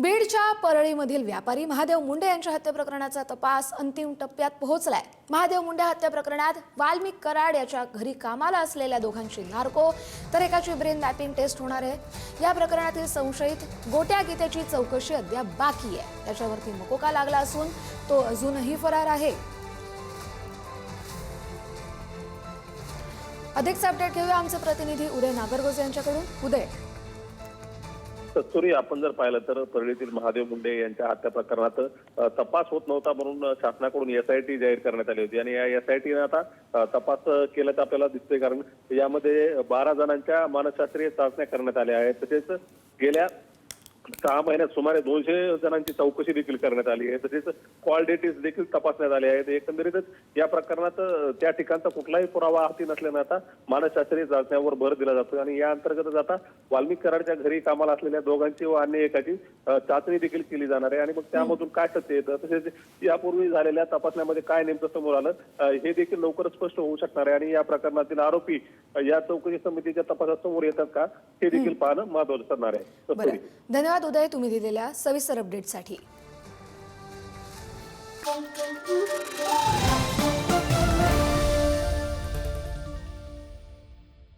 बीडच्या परळीमधील व्यापारी महादेव मुंडे यांच्या हत्या प्रकरणाचा तपास अंतिम टप्प्यात पोहोचलाय. महादेव मुंडे हत्या प्रकरणात वाल्मिक कराड याच्या घरी कामाला असलेल्या दोघांची नार्को तर एकाची ब्रेन मॅपिंग टेस्ट होणार आहे. या प्रकरणातील संशयित गोट्या गीत्याची चौकशी अद्याप बाकी आहे. त्याच्यावरती मकोका लागला असून तो अजूनही फरार आहे. अधिकचा अपडेट घेऊया. आमचे प्रतिनिधी उदय नागरगोजे यांच्याकडून. उदय. तत्पूर्वी आपण जर पाहिलं तर परळीतील महादेव मुंडे यांच्या हत्या प्रकरणात तपास होत नव्हता म्हणून शासनाकडून एसआयटी जाहीर करण्यात आली होती. आणि या एसआयटीने आता तपास तपास केल्याचं आपल्याला दिसतोय कारण यामध्ये बारा जणांच्या मानसशास्त्रीय चाचण्या करण्यात आल्या आहेत. तसेच गेल्या सहा महिन्यात सुमारे दोनशे जणांची चौकशी देखील करण्यात आली आहे. तसेच कॉल डेटीज देखील तपासण्यात आले आहेत. एकंदरीतच या प्रकरणात त्या ठिकाणचा कुठलाही पुरावा हाती नसल्यानं आता मानसशास्त्रीय चाचण्यावर भर दिला जातो आणि या अंतर्गतच आता वाल्मिक कराडच्या घरी कामाला असलेल्या दोघांची व अन्य एकाची चाचणी देखील केली जाणार आहे. आणि मग त्यामधून काय सत्य येतं? तसेच यापूर्वी झालेल्या तपासण्यामध्ये काय नेमकं समोर आलं? हे देखील लवकरच स्पष्ट होऊ शकणार आहे. आणि या प्रकरणातील आरोपी या चौकशी समितीच्या तपासात समोर येतात का? हे देखील पाहणं महत्वाचं ठरणार आहे. धन्यवाद उदय. तुम्ही दिलेल्या सविस्तर अपडेटसाठी